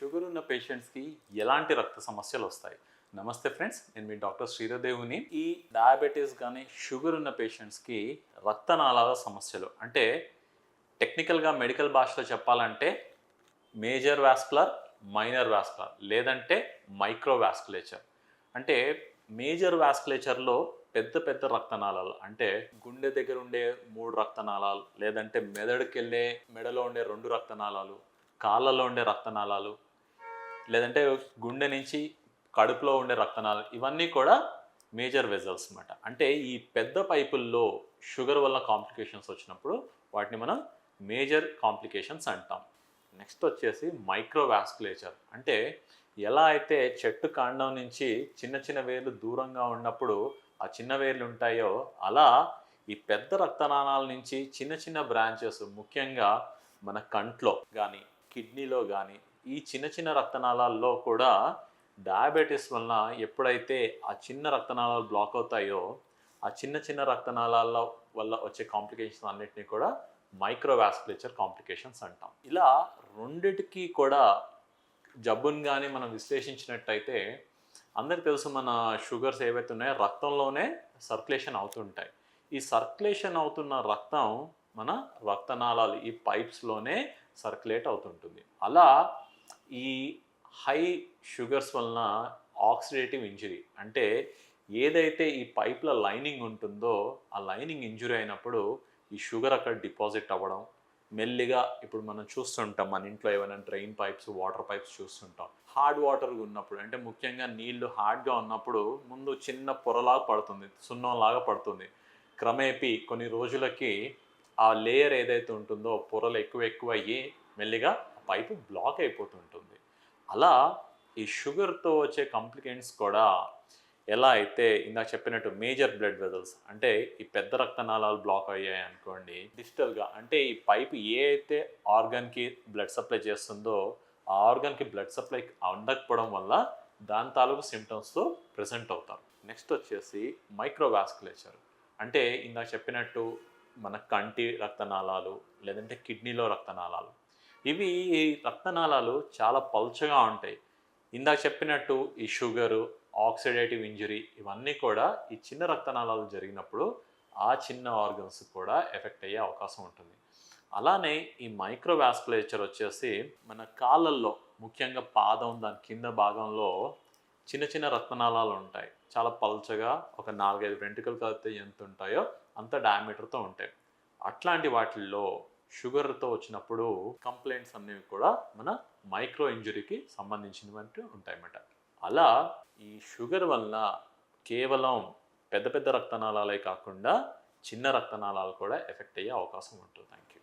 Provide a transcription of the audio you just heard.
Sugar ఉన్న పేషెంట్స్కి ఎలాంటి రక్త సమస్యలు వస్తాయి? నమస్తే ఫ్రెండ్స్ నేను మీ డాక్టర్ శ్రీరదేవుని. ఈ డయాబెటీస్ కానీ షుగర్ ఉన్న పేషెంట్స్కి రక్తనాళాల సమస్యలు. అంటే టెక్నికల్గా మెడికల్ భాషలో చెప్పాలంటే మేజర్ వ్యాస్కులర్ మైనర్ వ్యాస్కులర్ లేదంటే మైక్రో వ్యాస్కులేచర్ అంటే మేజర్ వ్యాస్కులేచర్లో పెద్ద పెద్ద రక్తనాళాలు. అంటే గుండె దగ్గర ఉండే మూడు రక్తనాళాలు లేదంటే మెదడుకెళ్ళే మెడలో ఉండే రెండు రక్తనాళాలు కాళ్ళలో ఉండే రక్తనాళాలు లేదంటే గుండె నుంచి కడుపులో ఉండే రక్తనాళాలు ఇవన్నీ కూడా మేజర్ వెజల్స్ అనమాట అంటే ఈ పెద్ద పైపుల్లో షుగర్ వల్ల కాంప్లికేషన్స్ వచ్చినప్పుడు వాటిని మనం మేజర్ కాంప్లికేషన్స్ అంటాం. నెక్స్ట్ వచ్చేసి మైక్రోవాస్కులేచర్. అంటే ఎలా అయితే చెట్టు కాండం నుంచి చిన్న చిన్న వేర్లు దూరంగా ఉన్నప్పుడు ఆ చిన్న వేర్లు ఉంటాయో అలా ఈ పెద్ద రక్తనాళాల నుంచి చిన్న చిన్న బ్రాంచెస్ ముఖ్యంగా మన కంట్లో కానీ కిడ్నీలో కానీ ఈ చిన్న చిన్న రక్తనాళాల్లో కూడా డయాబెటీస్ వలన ఎప్పుడైతే ఆ చిన్న రక్తనాళాలు బ్లాక్ అవుతాయో ఆ చిన్న చిన్న రక్తనాళాల వల్ల వచ్చే కాంప్లికేషన్స్ అన్నిటినీ కూడా మైక్రోవాస్కులేచర్ కాంప్లికేషన్స్ అంటాం. ఇలా రెండిటికి కూడా జబ్బుని కానీ మనం విశ్లేషించినట్టయితే అందరికి తెలుసు మన షుగర్స్ ఏవైతే ఉన్నాయో రక్తంలోనే సర్క్యులేషన్ అవుతుంటాయి. ఈ సర్క్యులేషన్ అవుతున్న రక్తం మన రక్తనాళాలు ఈ పైప్స్లోనే సర్క్యులేట్ అవుతుంటుంది. అలా ఈ హై షుగర్స్ వలన ఆక్సిడేటివ్ ఇంజరీ అంటే ఏదైతే ఈ పైప్ల లైనింగ్ ఉంటుందో ఆ లైనింగ్ ఇంజురీ అయినప్పుడు ఈ షుగర్ అక్కడ డిపాజిట్ అవ్వడం మెల్లిగా ఇప్పుడు మనం చూస్తుంటాం మన ఇంట్లో ఏమైనా డ్రైన్ పైప్స్ వాటర్ పైప్స్ చూస్తుంటాం. హార్డ్ వాటర్ ఉన్నప్పుడు అంటే ముఖ్యంగా నీళ్ళు హార్డ్గా ఉన్నప్పుడు ముందు చిన్న పొరలాగా పడుతుంది సున్నంలాగా పడుతుంది. క్రమేపీ కొన్ని రోజులకి ఆ లేయర్ ఏదైతే ఉంటుందో పొరలు ఎక్కువ ఎక్కువ అయ్యి మెల్లిగా పైపు బ్లాక్ అయిపోతుంటుంది అలా ఈ షుగర్తో వచ్చే కాంప్లికేషన్స్ కూడా ఎలా అయితే ఇందాక చెప్పినట్టు మేజర్ బ్లడ్ వెజల్స్ అంటే ఈ పెద్ద రక్తనాళాలు బ్లాక్ అయ్యాయి అనుకోండి డిజిటల్గా అంటే ఈ పైప్ ఏ అయితే ఆర్గన్కి బ్లడ్ సప్లై చేస్తుందో ఆ ఆర్గన్కి బ్లడ్ సప్లై అందకపోవడం వల్ల దాని తాలూకు సిమ్టమ్స్తో ప్రజెంట్ అవుతారు. నెక్స్ట్ వచ్చేసి మైక్రోవాస్కులేచర్ అంటే ఇందాక చెప్పినట్టు మన కంటి రక్తనాళాలు లేదంటే కిడ్నీలో రక్తనాళాలు. ఇవి ఈ రక్తనాళాలు చాలా పల్చగా ఉంటాయి. ఇందాక చెప్పినట్టు ఈ షుగరు ఆక్సిడేటివ్ ఇంజరీ ఇవన్నీ కూడా ఈ చిన్న రక్తనాళాలు జరిగినప్పుడు ఆ చిన్న ఆర్గన్స్ కూడా ఎఫెక్ట్ అయ్యే అవకాశం ఉంటుంది. అలానే ఈ మైక్రోవాస్కులేచర్ వచ్చేసి మన కాళ్ళల్లో ముఖ్యంగా పాదం దాని కింద భాగంలో చిన్న చిన్న రక్తనాళాలు ఉంటాయి. చాలా పల్చగా ఒక నాలుగైదు వెంట్రుకలు కలిపితే ఎంత ఉంటాయో అంత డయామీటర్తో ఉంటాయి. అట్లాంటి వాటిల్లో షుగర్తో వచ్చినప్పుడు కంప్లైంట్స్ అనేవి కూడా మన మైక్రో ఇంజురీకి సంబంధించినవంటి ఉంటాయన్నమాట. అలా ఈ షుగర్ వల్ల కేవలం పెద్ద పెద్ద రక్తనాళాలే కాకుండా చిన్న రక్తనాళాలు కూడా ఎఫెక్ట్ అయ్యే అవకాశం ఉంటుంది. Thank you